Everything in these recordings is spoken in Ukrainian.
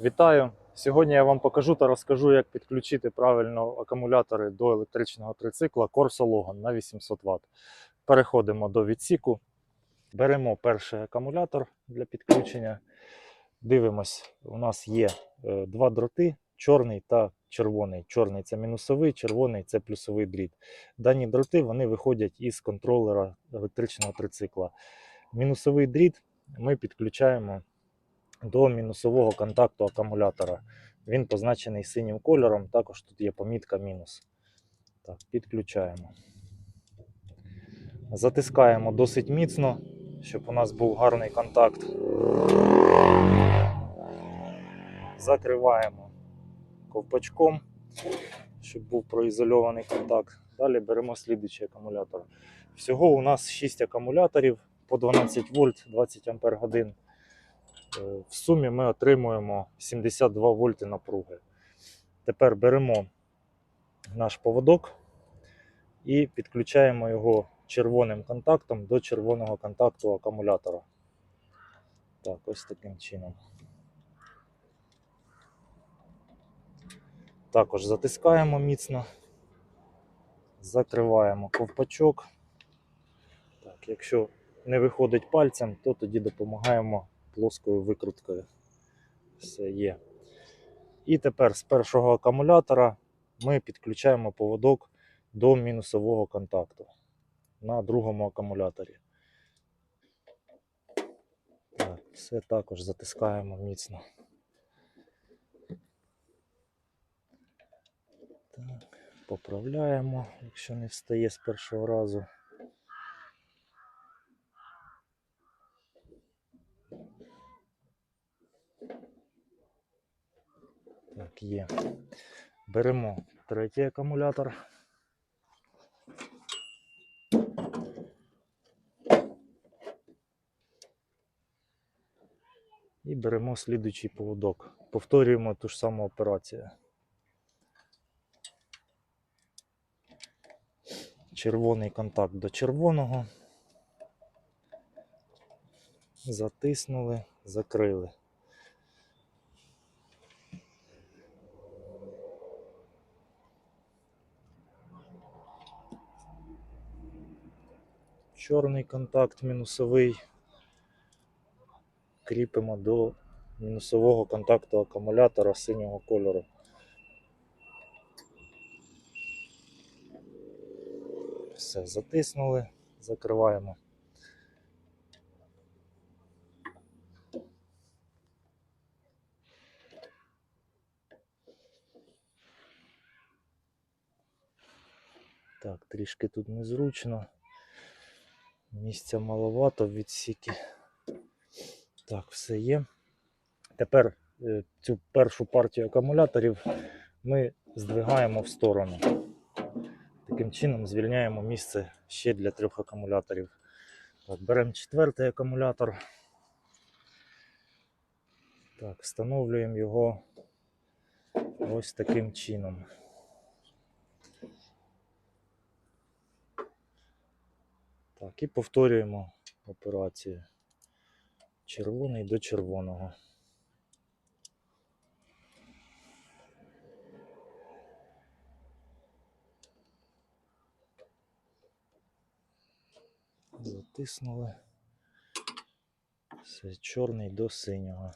Вітаю! Сьогодні я вам покажу та розкажу, як підключити правильно акумулятори до електричного трицикла Corsa Logan на 800 Вт. Переходимо до відсіку, беремо перший акумулятор для підключення. Дивимось, у нас є е, два дроти: чорний та червоний. Чорний це мінусовий, червоний це плюсовий дріт. Дані дроти вони виходять із контролера електричного трицикла. Мінусовий дріт ми підключаємо до мінусового контакту акумулятора. Він позначений синім кольором, також тут є помітка мінус. Так, підключаємо. Затискаємо досить міцно, щоб у нас був гарний контакт. Закриваємо ковпачком, щоб був проізольований контакт. Далі беремо слідуючий акумулятор. Всього у нас 6 акумуляторів по 12 вольт 20 ампер годин. Е, В сумі ми отримуємо 72 вольти напруги. Тепер беремо наш поводок і підключаємо його червоним контактом до червоного контакту акумулятора. Так, ось таким чином. Також затискаємо міцно, закриваємо ковпачок. Так, якщо не виходить пальцем, то тоді допомагаємо плоскою викруткою. Все є. І тепер з першого акумулятора ми підключаємо поводок до мінусового контакту на другому акумуляторі. Так, все також затискаємо міцно. Так, поправляємо, якщо не встає з першого разу. Так, є. Беремо третій акумулятор. І беремо слідуючий поводок. Повторюємо ту ж саму операцію. Червоний контакт до червоного. Затиснули, закрили. Чорний контакт мінусовий. Кріпимо до мінусового контакту акумулятора синього кольору. Все, затиснули, закриваємо. Так, трішки тут незручно. Місця маловато відсіки. Так, все є. Тепер е, цю першу партію акумуляторів ми здвигаємо в сторону. Таким чином звільняємо місце ще для трьох акумуляторів. Так, беремо четвертий акумулятор. Так, встановлюємо його ось таким чином. Так, і повторюємо операцію. Червоний до червоного. Затиснули. Все, чорний до синього.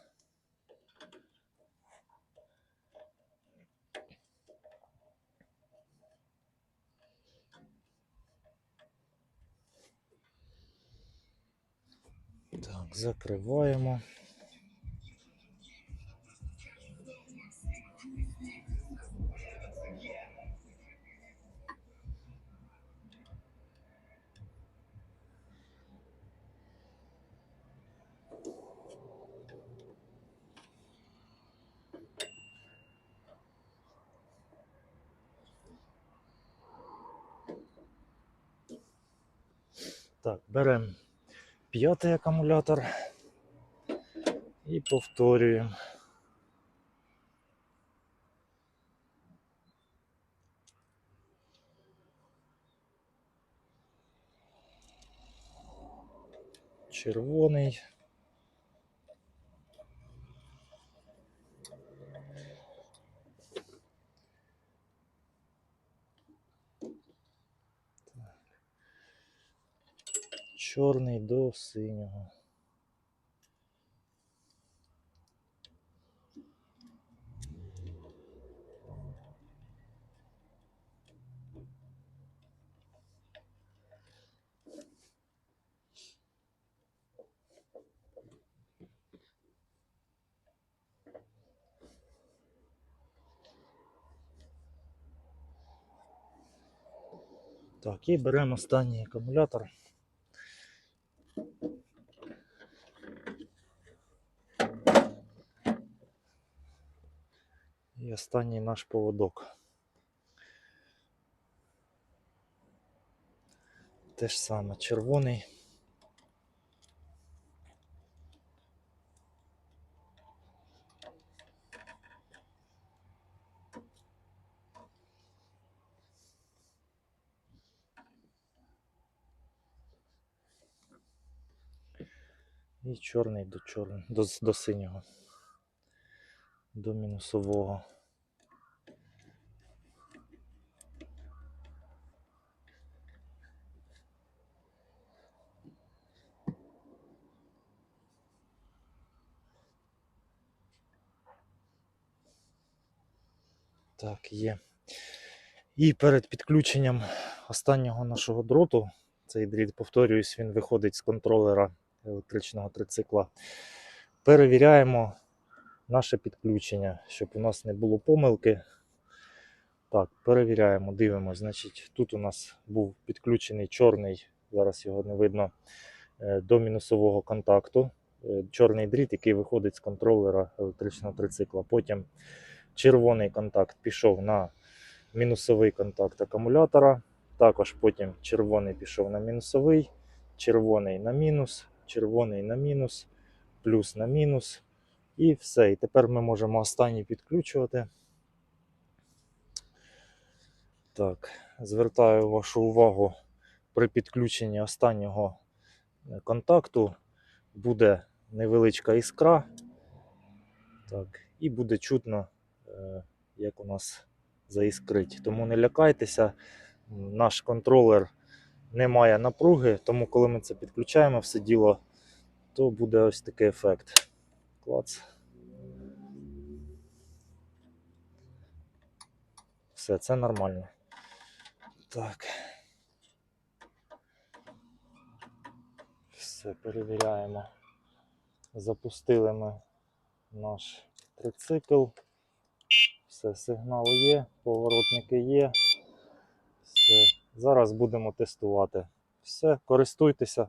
Так, закриваємо. Так, беремо п'ятий акумулятор і повторюємо. Червоний. Чорний до синього. Так, і беремо останній акумулятор. І останній наш поводок. Те ж саме червоний. І чорний до чорного, до, до синього. До мінусового. Так, є. І перед підключенням останнього нашого дроту, цей дріт, повторююсь, він виходить з контролера електричного трицикла. Перевіряємо наше підключення, щоб у нас не було помилки. Так, перевіряємо, дивимося. Значить, тут у нас був підключений чорний, зараз його не видно, е, до мінусового контакту. Е, Чорний дріт, який виходить з контролера електричного трицикла. Потім червоний контакт пішов на мінусовий контакт акумулятора. Також потім червоний пішов на мінусовий, червоний на мінус, червоний на мінус, плюс на мінус. І все. І тепер ми можемо останній підключувати. Так, звертаю вашу увагу при підключенні останнього контакту буде невеличка іскра. Так, і буде чутно, як у нас заіскрить. Тому не лякайтеся, наш контролер не має напруги, тому коли ми це підключаємо все діло, то буде ось такий ефект. Клац. Все, це нормально. Так. Все, перевіряємо. Запустили ми наш трицикл. Все, сигнал є, поворотники є. Все. Зараз будемо тестувати. Все, користуйтеся.